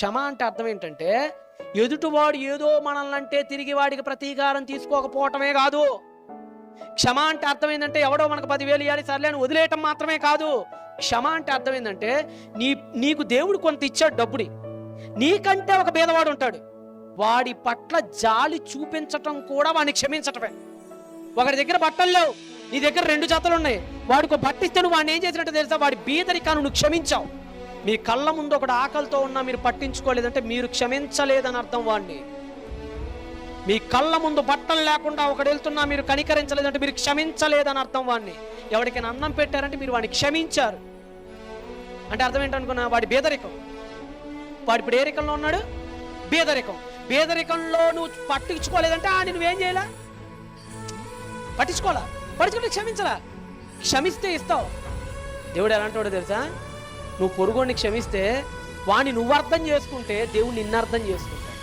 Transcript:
క్షమ అంటే అర్థం ఏంటంటే ఎదుటివాడు ఏదో మనల్ని అంటే తిరిగి వాడికి ప్రతీకారం తీసుకోకపోవటమే కాదు. క్షమ అంటే అర్థం ఏంటంటే ఎవడో మనకు పదివేలు ఇవ్వాలి సర్లే అని వదిలేయటం మాత్రమే కాదు. క్షమ అంటే అర్థం ఏంటంటే నీ నీకు దేవుడు కొంత ఇచ్చాడు డబ్బుని. నీకంటే ఒక భేదవాడు ఉంటాడు. వాడి పట్ల జాలి చూపించటం కూడా వాడిని క్షమించటమే. ఒకడి దగ్గర బట్టలు లేవు నీ దగ్గర రెండు జతలు ఉన్నాయి. వాడికి బట్టిస్తే నువ్వు వాడిని ఏం చేసినట్టు తెలుసా? వాడి బీదరికాను నువ్వు క్షమించావు. మీ కళ్ళ ముందు ఒకటి ఆకలితో ఉన్నా మీరు పట్టించుకోలేదంటే మీరు క్షమించలేదని అర్థం వాడిని మీ కళ్ళ ముందు బట్టలు లేకుండా ఒకడు వెళ్తున్నా మీరు కనికరించలేదంటే మీరు క్షమించలేదని అర్థం వాడిని ఎవరికైనా అన్నం పెట్టారంటే మీరు వాడిని క్షమించారు. అంటే అర్థం ఏంటనుకున్నా వాడి బేదరికం. వాడి ఇప్పుడు ఏ రికంలో ఉన్నాడు? బేదరికం. బేదరికంలో నువ్వు పట్టించుకోలేదంటే ఆ నువ్వేం చేయాలా? పట్టించుకోవాలా? పట్టించుకుంటే క్షమించలా? క్షమిస్తే ఇస్తావు. దేవుడు ఎలాంటి వాడు తెలుసా? నువ్వు పొరుగుని క్షమిస్తే వాణ్ణి నువ్వు అర్థం చేసుకుంటే దేవుడు నిన్ను అర్థం చేసుకుంటాడు.